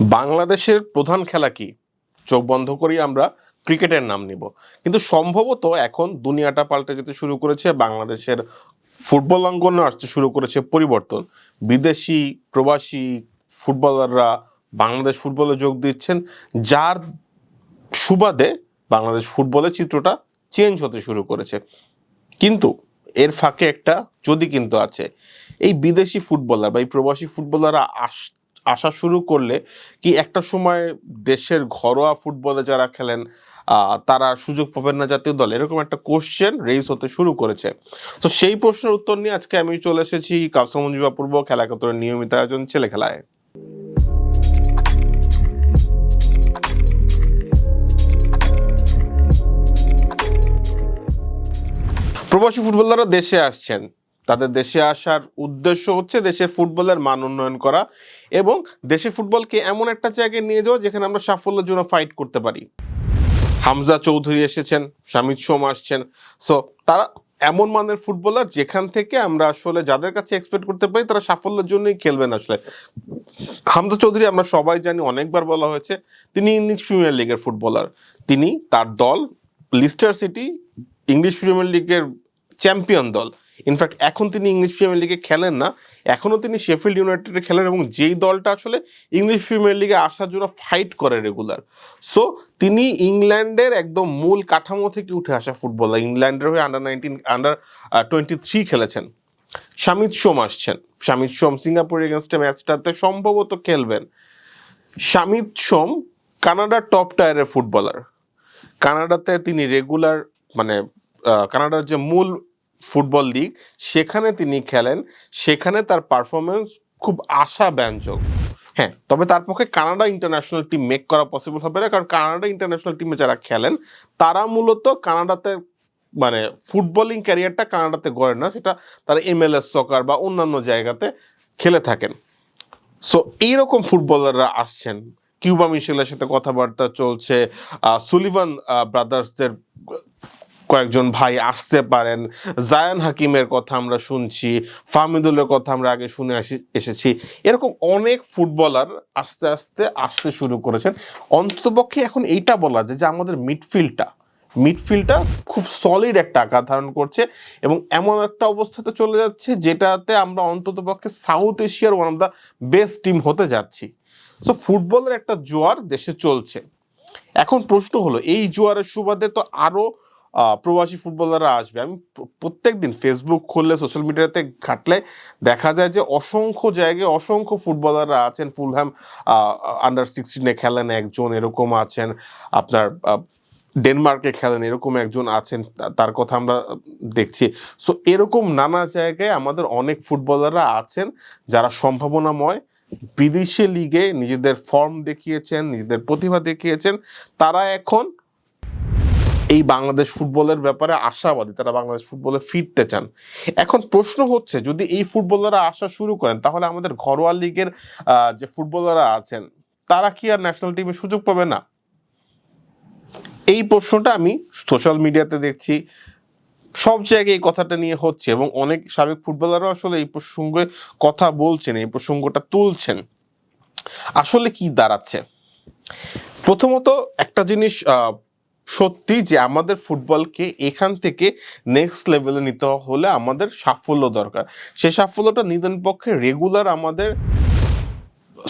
বাংলাদেশের প্রধান খেলা কি? চোখ বন্ধ করি আমরা ক্রিকেটের নাম নিব। কিন্তু সম্ভবত এখন দুনিয়াটা পাল্টে যেতে শুরু করেছে, বাংলাদেশের ফুটবল অঙ্গনে আসতে শুরু করেছে পরিবর্তন। বিদেশি, প্রবাসী ফুটবলাররা বাংলাদেশ ফুটবলে যোগ দিচ্ছেন, যার সুবাদে বাংলাদেশ ফুটবলের চিত্রটা চেঞ্জ হতে শুরু করেছে। কিন্তু এর ফাঁকে একটা যদি কিন্তু আছে, এই বিদেশি ফুটবলার বা এই প্রবাসী ফুটবলাররা আস আসা শুরু করলে কি একটা সময় দেশের ঘরোয়া ফুটবলে যারা খেলেন তারা সুযোগ পাবেন না জাতীয় দল? এরকম একটা কোশ্চেন রেইজ হতে শুরু করেছে। তো সেই প্রশ্নের উত্তর নিয়ে আজকে আমি চলে এসেছি কাউসার মঞ্জুবা পূর্ব খেলা কাতরের নিয়মিত আয়োজন ছেলে খেলায়। প্রবাসী ফুটবলাররা দেশে আসছেন। তাদের দেশে আসার উদ্দেশ্য হচ্ছে দেশের ফুটবলের মান উন্নয়ন করা এবং দেশে ফুটবলকে এমন একটা জায়গায় নিয়ে যাওয়া যেখানে আমরা সাফল্যের জন্য ফাইট করতে পারি। হামজা চৌধুরী এসেছেন, শামিদ সোম আসছেন। সো তারা এমন মানের ফুটবলার যেখান থেকে আমরা আসলে যাদের কাছে এক্সপেক্ট করতে পারি, তারা সাফল্যের জন্যই খেলবেন আসলে। হামজা চৌধুরী আমরা সবাই জানি, অনেকবার বলা হয়েছে, তিনি ইংলিশ প্রিমিয়ার লিগের ফুটবলার। তিনি তার দল লিস্টার সিটি ইংলিশ প্রিমিয়ার লিগের চ্যাম্পিয়ন দল। ইনফ্যাক্ট এখন তিনি ইংলিশ প্রিমিয়ার লিগে খেলেন না। এখনও তিনি শেফিল্ড ইউনাইটেডে খেলেন এবং যেই দলটা আসলে ইংলিশ প্রিমিয়ার লিগে আসার জন্য ফাইট করে রেগুলার সো তিনি ইংল্যান্ডের একদম মূল কাঠামো থেকে উঠে আসা ফুটবলার ইংল্যান্ডের হয়ে under nineteen under twenty three খেলেছেন। শামিদ সোম আসছেন। শামিদ সোম সিঙ্গাপুর এগেনস্টে ম্যাচটাতে সম্ভবত খেলবেন। শামিদ সোম কানাডার টপ টায়ারের ফুটবলার কানাডাতে তিনি রেগুলার মানে কানাডার যে মূল ফুটবল লিগ। সেখানে তিনি খেলেন। সেখানে তার পারফরমেন্স খুব আশাব্যঞ্জক। হ্যাঁ তবে তার পক্ষে কানাডা ইন্টারন্যাশনাল টিম মেক করা পসিবল হবে না। কারণ কানাডা ইন্টারন্যাশনাল টিমে যারা খেলেন, তারা মূলত কানাডাতে মানে ফুটবলিং ক্যারিয়ারটা কানাডাতে গড়ে না। সেটা তারা এমএলএস সকার বা অন্যান্য জায়গাতে খেলে থাকেন। সো এইরকম ফুটবলাররা আসছেন। কিউবা মিশেলের সাথে কথাবার্তা চলছে। সুলিভান ব্রাদার্সদের কয়েকজন ভাই আসতে পারেন। জায়ান হাকিমের কথা আমরা শুনছি ফাহমিদুলের কথা আমরা আগে শুনে আসি এসেছি। এরকম অনেক ফুটবলার আস্তে আস্তে আসতে শুরু করেছেন। অন্ততপক্ষে এখন এইটা বলা যায় যে আমাদের মিডফিল্ডটা মিডফিল্ডটা খুব সলিড একটা আকার ধারণ করছে এবং এমন একটা অবস্থাতে চলে যাচ্ছে যেটাতে আমরা অন্ততপক্ষে সাউথ এশিয়ার one of the best team হতে যাচ্ছি। সো ফুটবলের একটা জোয়ার দেশে চলছে। এখন প্রশ্ন হলো এই জোয়ারের সুবাদে তো আরও আহ, প্রবাসী ফুটবলাররা আসবে। আমি প্রত্যেক দিন ফেসবুক খুললে সোশ্যাল মিডিয়াতে ঘাটলে দেখা যায় যে অসংখ্য জায়গায় অসংখ্য ফুটবলাররা আছেন। ফুলহ্যাম আন্ডার সিক্সটিনে খেলেন একজন, এরকম আছেন। আপনার ডেনমার্কে খেলেন, এরকম একজন আছেন। তার কথা আমরা দেখছি। সো এরকম নানা জায়গায় আমাদের অনেক ফুটবলাররা আছেন যারা সম্ভাবনাময় বিদেশি লিগে নিজেদের ফর্ম দেখিয়েছেন, নিজেদের প্রতিভা দেখিয়েছেন। তারা এখন এই বাংলাদেশ ফুটবলের ব্যাপারে আশাবাদী, তারা বাংলাদেশ ফুটবলে ফিরতে চান। এখন প্রশ্ন হচ্ছে, যদি এই ফুটবলাররা আসা শুরু করেন, তাহলে আমাদের ঘরোয়া লিগের যে ফুটবলাররা আছেন, তারা কি আর ন্যাশনাল টিমে সুযোগ পাবে না? এই প্রশ্নটা আমি সোশ্যাল মিডিয়াতে দেখছি। সব জায়গায় এই কথাটা নিয়ে হচ্ছে এবং অনেক সাবেক ফুটবলারও আসলে এই প্রসঙ্গে কথা বলছেন, এই প্রসঙ্গটা তুলছেন। আসলে কি দাঁড়াচ্ছে? প্রথমত একটা জিনিস সত্যি যে আমাদের ফুটবলকে এখান থেকে নেক্সট লেভেলে নিতে হলে আমাদের সাফল্য দরকার। সে সাফল্যটা নিধন পক্ষে রেগুলার আমাদের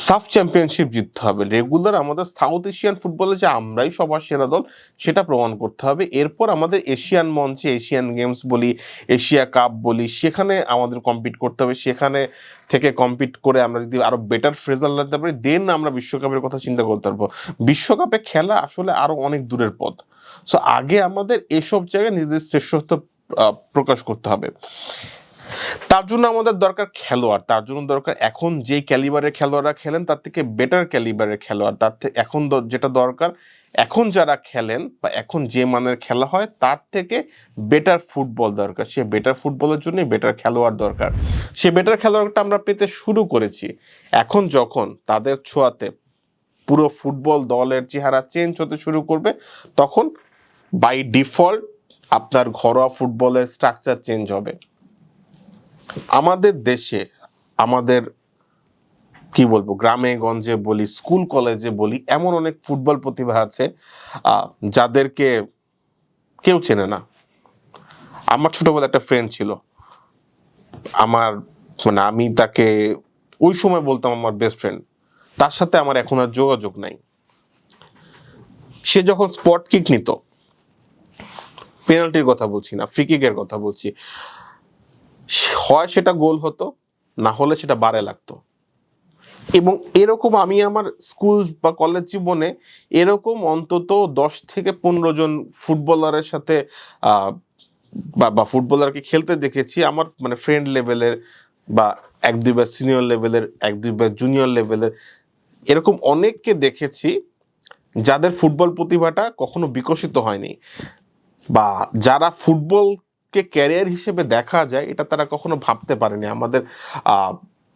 সাফ চ্যাম্পিয়নশিপ জিততে হবে। রেগুলার আমাদের সাউথ এশিয়ান ফুটবলে যে আমরাই সবার সেরা দল, সেটা প্রমাণ করতে হবে। এরপর আমাদের এশিয়ান মঞ্চে এশিয়ান গেমস বলি এশিয়া কাপ বলি, সেখানে আমাদের কম্পিট করতে হবে। সেখানে থেকে কম্পিট করে আমরা যদি আরও বেটার ফ্রেজাল নিতে পারি দেন আমরা বিশ্বকাপের কথা চিন্তা করতে পারব। বিশ্বকাপে খেলা আসলে আরও অনেক দূরের পথ। সো আগে আমাদের এসব জায়গায় নিজেদের শ্রেষ্ঠত্ব প্রকাশ করতে হবে। তার জন্য আমাদের দরকার খেলোয়াড়। তার জন্য দরকার এখন যে ক্যালিবারের খেলোয়াড়রা খেলেন, তার থেকে বেটার ক্যালিবারের খেলোয়াড়। তার থেকে এখন যেটা দরকার, এখন যারা খেলেন বা এখন যে মানের খেলা হয়, তার থেকে বেটার ফুটবল দরকার। সে বেটার ফুটবলের জন্যই বেটার খেলোয়াড় দরকার। সে বেটার খেলোয়াড়টা আমরা পেতে শুরু করেছি। এখন যখন তাদের ছোঁয়াতে পুরো ফুটবল দলের চেহারা চেঞ্জ হতে শুরু করবে, তখন বাই ডিফল্ট আপনার ঘরোয়া ফুটবলের স্ট্রাকচার চেঞ্জ হবে। আমাদের দেশে, আমাদের, কি বলব, গ্রামে, গঞ্জে বলি, স্কুল, কলেজে বলি, এমন অনেক ফুটবল প্রতিভা আছে যাদেরকে কেউ চেনে না। আমার ছোটবেলায় একটা ফ্রেন্ড ছিল। আমার মানে আমি তাকে ওই সময় বলতাম আমার বেস্ট ফ্রেন্ড তার সাথে আমার এখন আর যোগাযোগ নাই। সে যখন স্পট কিক নিত পেনাল্টির কথা বলছি না ফ্রি কিকের কথা বলছি হয় সেটা গোল হতো, না হলে সেটা বারে লাগতো। এবং এরকম আমি আমার স্কুল বা কলেজ জীবনে এরকম অন্তত দশ থেকে পনেরো জন ফুটবলারের সাথে বা বা ফুটবলারকে খেলতে দেখেছি। আমার মানে ফ্রেন্ড লেভেলের বা এক দুইবার সিনিয়র লেভেলের এক দুইবার জুনিয়র লেভেলের এরকম অনেককে দেখেছি যাদের ফুটবল প্রতিভাটা কখনো বিকশিত হয়নি। বা যারা ফুটবলকে ক্যারিয়ার হিসেবে দেখা যায়, এটা তারা কখনো ভাবতে পারেনি। আমাদের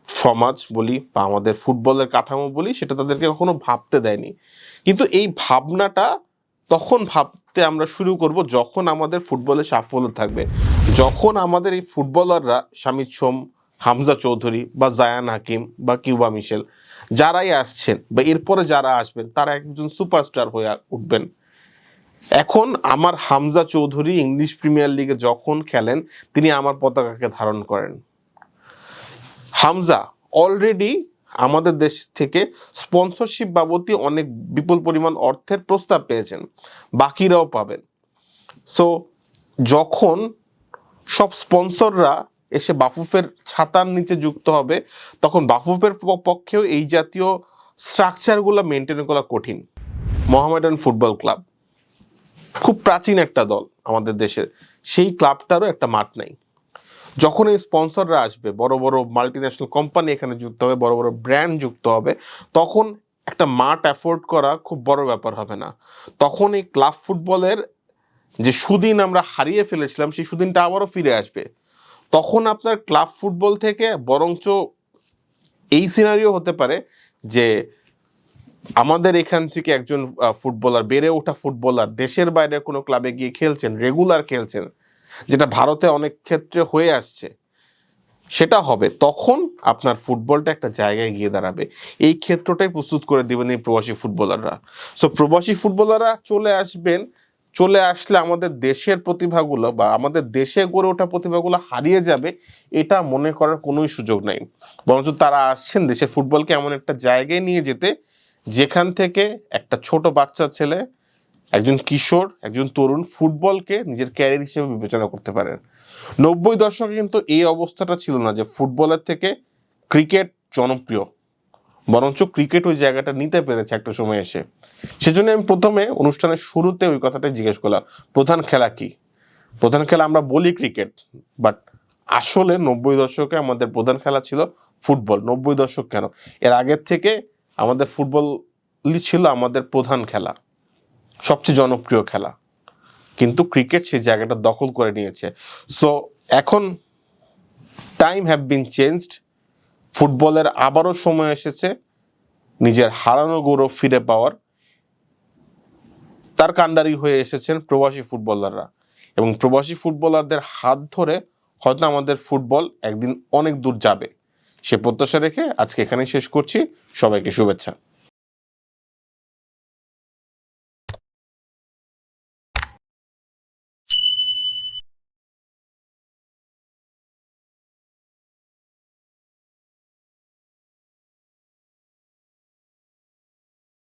সমাজ বলি বা আমাদের ফুটবলের কাঠামো বলি, সেটা তাদেরকে কখনো ভাবতে দেয়নি। কিন্তু এই ভাবনাটা তখন ভাবতে আমরা শুরু করব যখন আমাদের ফুটবলে সাফল্য থাকবে। যখন আমাদের এই ফুটবলাররা স্বামী সোম, হামজা চৌধুরী বা জায়ান হাকিম বা কিউবা মিশেল, যারাই আসছেন বা এরপরে যারা আসবেন, তারা একজন সুপারস্টার হয়ে উঠবেন। এখন আমার হামজা চৌধুরী ইংলিশ প্রিমিয়ার লিগে যখন খেলেন, তিনি আমার পতাকাকে ধারণ করেন। হামজা অলরেডি আমাদের দেশ থেকে স্পন্সরশিপ বাবদই অনেক বিপুল পরিমাণ অর্থের প্রস্তাব পেয়েছেন। বাকিরাও পাবেন। সো যখন সব স্পন্সররা এসে বাফুফের ছাতার নিচে যুক্ত হবে, তখন বাফুফের পক্ষেও এই জাতীয় স্ট্রাকচারগুলো মেনটেন করা কঠিন। Mohammedan football club. খুব প্রাচীন একটা দল আমাদের দেশের। সেই ক্লাবটারও একটা মাঠ নেই। যখন এই স্পন্সররা আসবে, বড় বড় মাল্টি ন্যাশনাল কোম্পানি এখানে যুক্ত হবে, বড় বড় ব্র্যান্ড যুক্ত হবে, তখন একটা মাঠ অ্যাফোর্ড করা খুব বড় ব্যাপার হবে না। তখন এই ক্লাব ফুটবলের যে সুদিন আমরা হারিয়ে ফেলেছিলাম, সেই সুদিনটা আবারও ফিরে আসবে। তখন আপনার ক্লাব ফুটবল থেকে বরঞ্চ এই সিনারিও হতে পারে যে আমাদের এখান থেকে একজন ফুটবলার, বেড়ে ওঠা ফুটবলার, দেশের বাইরে কোনো ক্লাবে গিয়ে খেলছেন রেগুলার খেলছেন, যেটা ভারতে অনেক ক্ষেত্রে হয়ে আসছে, সেটা হবে। তখন আপনার ফুটবলটা একটা জায়গায় গিয়ে দাঁড়াবে। এই ক্ষেত্রটাই প্রস্তুত করে দিবেন এই প্রবাসী ফুটবলাররা। সো প্রবাসী ফুটবলাররা চলে আসবেন, চলে আসলে আমাদের দেশের প্রতিভাগুলো বা আমাদের দেশে গড়ে ওঠা প্রতিভাগুলো হারিয়ে যাবে, এটা মনে করার কোনোই সুযোগ নাই। বরঞ্চ তারা আসছেন দেশের ফুটবলকে এমন একটা জায়গায় নিয়ে যেতে যেখান থেকে একটা ছোট বাচ্চা ছেলে, একজন কিশোর, একজন তরুণ ফুটবলকে নিজের ক্যারিয়ার হিসেবে বিবেচনা করতে পারেন। নব্বই দশকে কিন্তু এই অবস্থাটা ছিল না যে ফুটবলের থেকে ক্রিকেট জনপ্রিয়, বরঞ্চ ক্রিকেট ওই জায়গাটা নিতে পেরেছে একটা সময় এসে। সেজন্য আমি প্রথমে অনুষ্ঠানের শুরুতে ওই কথাটাই জিজ্ঞেস করলাম, প্রধান খেলা কি? প্রধান খেলা আমরা বলি ক্রিকেট, বাট আসলে নব্বই দশকে আমাদের প্রধান খেলা ছিল ফুটবল। নব্বই দশক কেন? এর আগের থেকে আমাদের ফুটবলই ছিল আমাদের প্রধান খেলা, সবচেয়ে জনপ্রিয় খেলা। কিন্তু ক্রিকেট সেই জায়গাটা দখল করে নিয়েছে। সো এখন টাইম হ্যাভ বিন চেঞ্জড ফুটবলের আবারও সময় এসেছে নিজের হারানো গৌরব ফিরে পাওয়ার। তার কাণ্ডারি হয়ে এসেছেন প্রবাসী ফুটবলাররা এবং প্রবাসী ফুটবলারদের হাত ধরে হয়তো আমাদের ফুটবল একদিন অনেক দূর যাবে। সে প্রত্যাশা রেখে আজকে এখানেই শেষ করছি। সবাইকে শুভেচ্ছা।